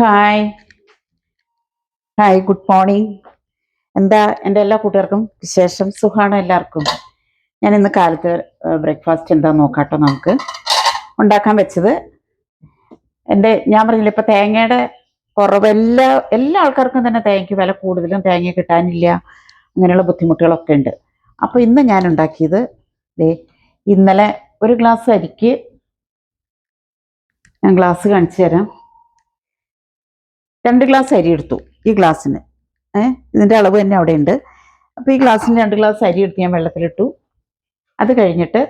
Hi hi good morning എന്താ എന്റെ എല്ലാ കൂട്ടുകാർക്കും വിശേഷം? സുഖമാണ് എല്ലാവർക്കും. ഞാൻ ഇന്ന് കാലത്ത് ബ്രേക്ക്ഫാസ്റ്റ് എന്താ നോക്കാട്ടോ നമുക്ക്. ഉണ്ടാക്കാൻ വെച്ചത് എന്റെ ഞാൻ പറഞ്ഞില്ല ഇപ്പം തേങ്ങയുടെ കുറവ് എല്ലാ എല്ലാ ആൾക്കാർക്കും തന്നെ തേങ്ങയ്ക്ക് വില കൂടുതലും തേങ്ങ കിട്ടാനില്ല. അങ്ങനെയുള്ള ബുദ്ധിമുട്ടുകളൊക്കെ ഉണ്ട്. അപ്പോൾ ഇന്ന് ഞാൻ ഉണ്ടാക്കിയത് ദേ ഇന്നലെ ഒരു ഗ്ലാസ് അരിക്ക് ഞാൻ ഗ്ലാസ് കാണിച്ചു തരാം. രണ്ട് ഗ്ലാസ് അരി എടുത്തു ഈ ഗ്ലാസ്സിന്. ഏഹ് ഇതിന്റെ അളവ് തന്നെ അവിടെ ഉണ്ട് അപ്പോൾ ഈ ഗ്ലാസ്സിന് രണ്ട് ഗ്ലാസ് അരി എടുത്ത് ഞാൻ വെള്ളത്തിലിട്ടു. അത് കഴിഞ്ഞിട്ട്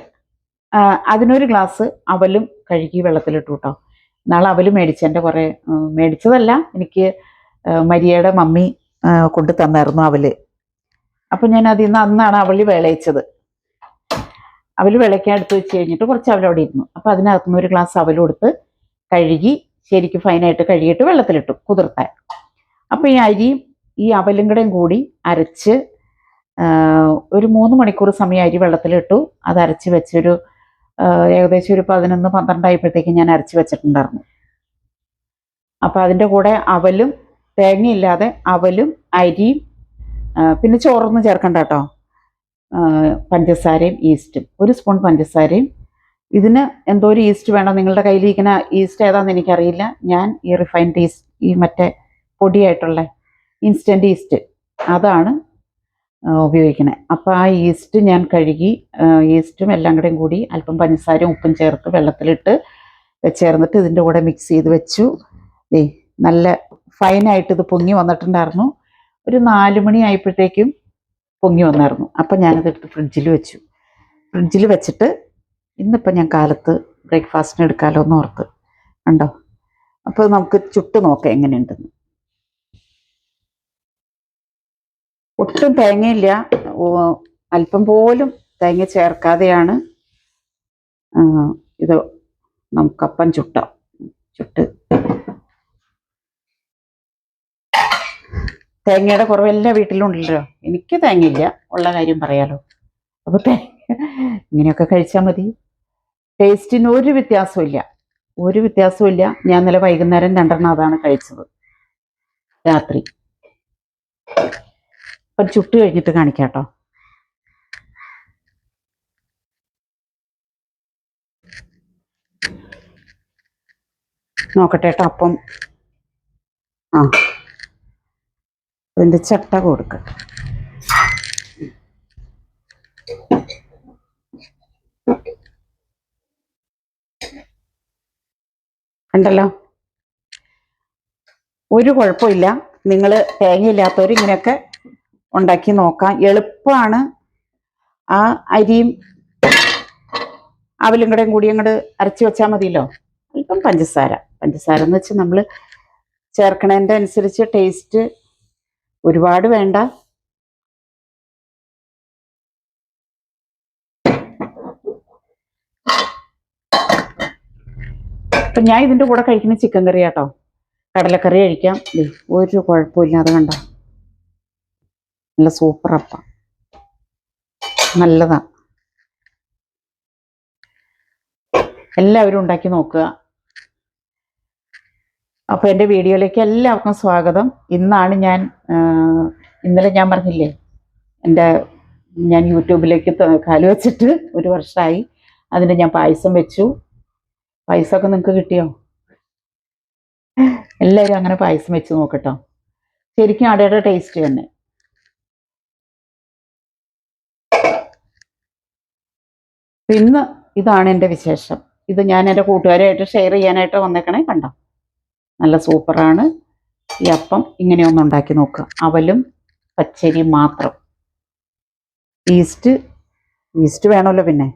അതിനൊരു ഗ്ലാസ് അവലും കഴുകി വെള്ളത്തിലിട്ടു കേട്ടോ നാളെ അവൽ മേടിച്ചെന്റെ കുറേ മേടിച്ചതല്ല എനിക്ക് മരിയയുടെ മമ്മി കൊണ്ടു തന്നായിരുന്നു അവൽ. അപ്പം ഞാൻ അതിൽ നിന്ന് അന്നാണ് അവളി വിളയിച്ചത്. അവൽ വിളയ്ക്കാൻ എടുത്ത് വെച്ച് കഴിഞ്ഞിട്ട് കുറച്ച് അവലവിടെ ഇരുന്നു. അപ്പോൾ അതിനകത്തുനിന്ന് ഒരു ഗ്ലാസ് അവലും എടുത്ത് കഴുകി ശരിക്കും ഫൈനായിട്ട് കഴുകിയിട്ട് വെള്ളത്തിലിട്ടു കുതിർത്താൻ അപ്പോൾ ഈ അരിയും ഈ അവലും കൂടെയും കൂടി അരച്ച് ഒരു മൂന്ന് മണിക്കൂർ സമയം അരി വെള്ളത്തിലിട്ടു. അത് അരച്ച് വെച്ചൊരു ഏകദേശം ഒരു പതിനൊന്ന് പന്ത്രണ്ടായപ്പോഴത്തേക്ക് ഞാൻ അരച്ച് വെച്ചിട്ടുണ്ടായിരുന്നു. അപ്പോൾ അതിന്റെ കൂടെ അവലും തേങ്ങയില്ലാതെ അവലും അരിയും പിന്നെ ചോറൊന്നും ചേർക്കണ്ട കേട്ടോ. പഞ്ചസാരയും ഈസ്റ്റും ഒരു സ്പൂൺ പഞ്ചസാരയും ഇതിന് എന്തോ ഒരു ഈസ്റ്റ് വേണം. നിങ്ങളുടെ കയ്യിലിരിക്കുന്ന ഈസ്റ്റ് ഏതാണെന്ന് എനിക്കറിയില്ല. ഞാൻ ഈ റിഫൈൻഡ് ഈസ്റ്റ് ഈ മറ്റേ പൊടിയായിട്ടുള്ള ഇൻസ്റ്റന്റ് ഈസ്റ്റ് അതാണ് ഉപയോഗിക്കുന്നത് അപ്പോൾ ആ ഈസ്റ്റ് ഞാൻ കഴുകി ഈസ്റ്റും എല്ലാം കൂടെയും കൂടി അല്പം പഞ്ചസാരയും ഉപ്പും ചേർത്ത് വെള്ളത്തിലിട്ട് ചേർന്നിട്ട് ഇതിന്റെ കൂടെ മിക്സ് ചെയ്ത് വെച്ചു. ദേ നല്ല ഫൈനായിട്ട് ഇത് പൊങ്ങി വന്നിട്ടുണ്ടായിരുന്നു. ഒരു നാല് മണി ആയപ്പോഴത്തേക്കും പൊങ്ങി വന്നായിരുന്നു. അപ്പം ഞാനത് എടുത്ത് ഫ്രിഡ്ജിൽ വെച്ചു. ഫ്രിഡ്ജിൽ വെച്ചിട്ട് ഇന്നിപ്പോൾ ഞാൻ കാലത്ത് ബ്രേക്ക്ഫാസ്റ്റിന് എടുക്കാമല്ലോ എന്ന് ഓർത്ത്. ഉണ്ടോ അപ്പോൾ നമുക്ക് ചുട്ട് നോക്കാം എങ്ങനെയുണ്ടെന്ന്. ഒട്ടും തേങ്ങയില്ല. അല്പം പോലും തേങ്ങ ചേർക്കാതെയാണ് ഇത് നമുക്കപ്പം ചുട്ടാം. ചുട്ട്. തേങ്ങയുടെ കുറവെല്ലാം വീട്ടിലും ഉണ്ടല്ലോ എനിക്ക് തേങ്ങയില്ല. ഉള്ള കാര്യം പറയാലോ. അപ്പോൾ തേങ്ങ ഇങ്ങനെയൊക്കെ കഴിച്ചാൽ മതി. ടേസ്റ്റിന് ഒരു വ്യത്യാസവും ഇല്ല ഒരു വ്യത്യാസവും ഇല്ല ഞാൻ ഇന്നലെ വൈകുന്നേരം രണ്ടെണ്ണം അതാണ് കഴിച്ചത്. രാത്രി. അപ്പം ചുട്ട് കഴിഞ്ഞിട്ട് കാണിക്കാം കേട്ടോ. നോക്കട്ടെ കേട്ടോ അപ്പം. ആ. അതിന്റെ ചട്ട കൊടുക്കട്ടെ ഉണ്ടല്ലോ ഒരു കുഴപ്പമില്ല. നിങ്ങൾ തേങ്ങയില്ലാത്തവർ ഇങ്ങനെയൊക്കെ ഉണ്ടാക്കി നോക്കാം. എളുപ്പമാണ് ആ അരിയും അവലും കൂടെയും കൂടി അങ്ങോട്ട് അരച്ച് വെച്ചാൽ മതിയല്ലോ? അല്പം പഞ്ചസാര. പഞ്ചസാര എന്ന് വെച്ചാൽ നമ്മൾ ചേർക്കണതിന്റെ അനുസരിച്ച് ടേസ്റ്റ് ഒരുപാട് വേണ്ട. അപ്പം ഞാൻ ഇതിന്റെ കൂടെ കഴിക്കുന്ന ചിക്കൻ കറി കേട്ടോ കടലക്കറി കഴിക്കാം. ഒരു കുഴപ്പമില്ലാതെ കണ്ട? നല്ല സൂപ്പർ അപ്പം. നല്ലതാ. എല്ലാവരും ഉണ്ടാക്കി നോക്കുക. അപ്പോൾ എന്റെ വീഡിയോയിലേക്ക് എല്ലാവർക്കും സ്വാഗതം. ഇന്നാണ് ഞാൻ ഇന്നലെ ഞാൻ പറഞ്ഞില്ലേ എന്റെ ഞാൻ യൂട്യൂബിലേക്ക് കാലുവച്ചിട്ട് കാൽ വെച്ചിട്ട് ഒരു വർഷമായി അതിന്റെ ഞാൻ പായസം വെച്ചു. പായസമൊക്കെ നിങ്ങൾക്ക് കിട്ടിയോ? എല്ലാവരും അങ്ങനെ പായസം വെച്ച് നോക്കട്ടോ. ശരിക്കും അടയുടെ ടേസ്റ്റ് തന്നെ. ഇന്ന് ഇതാണ് എന്റെ വിശേഷം. ഇത് ഞാൻ എന്റെ കൂട്ടുകാരുമായിട്ട് ഷെയർ ചെയ്യാനായിട്ട് വന്നേക്കണേ കണ്ടോ? നല്ല സൂപ്പറാണ്. ഈ അപ്പം ഇങ്ങനെ ഒന്ന് ഉണ്ടാക്കി നോക്കുക അവലും പച്ചരിയും മാത്രം. ഈസ്റ്റ് ഈസ്റ്റ് വേണമല്ലോ പിന്നെ.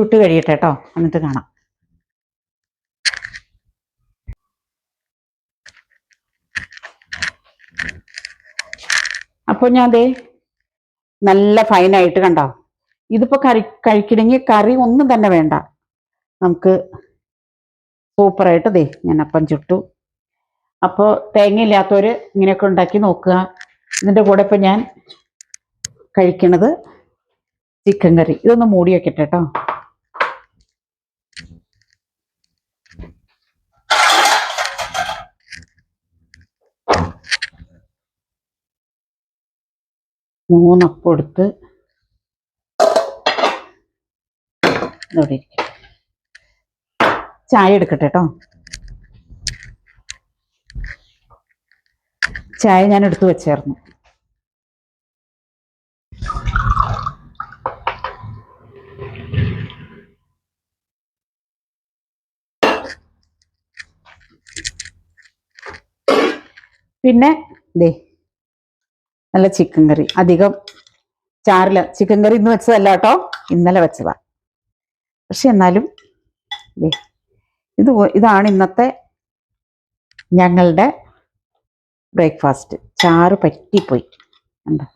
ചുട്ട് കഴിയട്ടെ കേട്ടോ എന്നിട്ട് കാണാം. അപ്പോൾ ഞാൻ ദേ നല്ല ഫൈനായിട്ട് കണ്ടോ? ഇതിപ്പോ കറി കഴിക്കണമെങ്കിൽ കറി ഒന്നും തന്നെ വേണ്ട. നമുക്ക് സൂപ്പറായിട്ട് ദേ ഞാൻ അപ്പം ചുട്ടു. അപ്പോൾ തേങ്ങയില്ലാത്തവർ ഇങ്ങനെയൊക്കെ ഉണ്ടാക്കി നോക്കുക. ഇതിന്റെ കൂടെ ഇപ്പം ഞാൻ കഴിക്കണത് ചിക്കൻ കറി. ഇതൊന്ന് മൂടി വെക്കട്ടെ കേട്ടോ മൂന്നപ്പം എടുത്ത് ചായ എടുക്കട്ടെ കേട്ടോ ചായ ഞാൻ എടുത്തു വെച്ചായിരുന്നു. പിന്നെ ദേ നല്ല ചിക്കൻ കറി അധികം ചാറില്ല. ചിക്കൻ കറി ഇന്ന് വെച്ചതല്ല കേട്ടോ. ഇന്നലെ വെച്ചതാ. പക്ഷെ എന്നാലും ഇത് ഇതാണ് ഇന്നത്തെ ഞങ്ങളുടെ ബ്രേക്ക്ഫാസ്റ്റ് ചാറ് പറ്റിപ്പോയി. കണ്ടോ?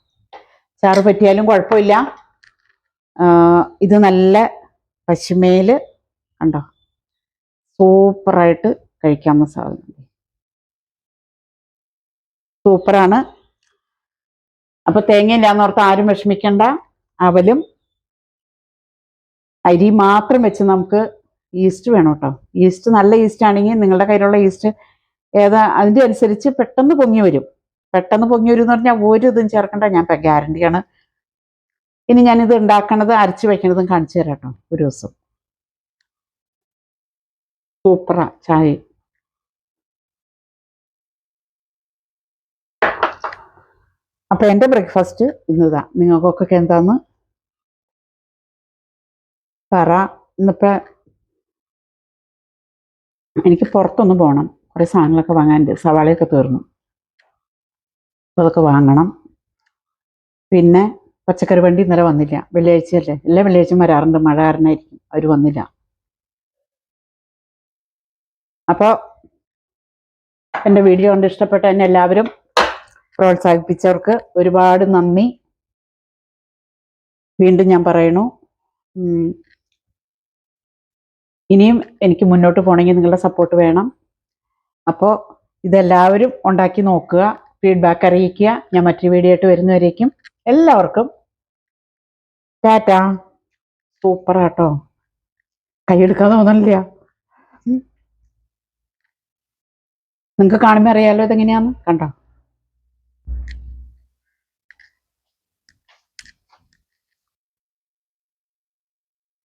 ചാറ് പറ്റിയാലും കുഴപ്പമില്ല. ഇത് നല്ല പശുമേൽ ഉണ്ടോ സൂപ്പറായിട്ട് കഴിക്കാവുന്ന സാധനം. സൂപ്പറാണ്. അപ്പൊ തേങ്ങയില്ലാന്ന് ഓർത്ത് ആരും വിഷമിക്കണ്ട. അവലും അരി മാത്രം വെച്ച് നമുക്ക് ഈസ്റ്റ് വേണം കേട്ടോ. ഈസ്റ്റ് നല്ല ഈസ്റ്റ് ആണെങ്കിൽ നിങ്ങളുടെ കയ്യിലുള്ള ഈസ്റ്റ് ഏതാ അതിന്റെ അനുസരിച്ച് പെട്ടെന്ന് പൊങ്ങി വരും. പെട്ടെന്ന് പൊങ്ങി വരും എന്ന് പറഞ്ഞാൽ ഒരു ഇതും ചേർക്കണ്ട. ഞാൻ ഗ്യാരണ്ടിയാണ് ഇനി ഞാനിത് ഉണ്ടാക്കണത് അരച്ച് വെക്കണതും കാണിച്ചു തരാം കേട്ടോ. ഒരു ദിവസം. സൂപ്പറാ ചായ. അപ്പൊ എന്റെ ബ്രേക്ക്ഫാസ്റ്റ് ഇന്നതാ. നിങ്ങൾക്കൊക്കെ എന്താന്ന് പറ. ഇന്നിപ്പോ എനിക്ക് പുറത്തൊന്ന് പോകണം കുറേ സാധനങ്ങളൊക്കെ വാങ്ങാനുണ്ട്. സവാളയൊക്കെ തീർന്നു. അപ്പോൾ അതൊക്കെ വാങ്ങണം. പിന്നെ പച്ചക്കറി വണ്ടി ഇന്നലെ വന്നില്ല. വെള്ളിയാഴ്ചയല്ലേ എല്ലാ വെള്ളിയാഴ്ചയും വരാറുണ്ട്. മഴ കാരണമായിരിക്കും അവർ വന്നില്ല. അപ്പോൾ എന്റെ വീഡിയോ കണ്ട് ഇഷ്ടപ്പെട്ട എന്നെ എല്ലാവരും പ്രോത്സാഹിപ്പിച്ചവർക്ക് ഒരുപാട് നന്ദി. വീണ്ടും ഞാൻ പറയണു ഇനിയും എനിക്ക് മുന്നോട്ട് പോകണമെങ്കിൽ നിങ്ങളുടെ സപ്പോർട്ട് വേണം. അപ്പോൾ ഇതെല്ലാവരും ഉണ്ടാക്കി നോക്കുക ഫീഡ്ബാക്ക് അറിയിക്കുക. ഞാൻ മറ്റൊരു വീഡിയോ ആയിട്ട് വരുന്നവരേക്കും എല്ലാവർക്കും ടാറ്റാ. സൂപ്പറാട്ടോ കൈയെടുക്കാൻ തോന്നണില്ല. നിങ്ങൾക്ക് കാണുമ്പോൾ അറിയാലോ ഇതെങ്ങനെയാന്ന്? കണ്ടോ?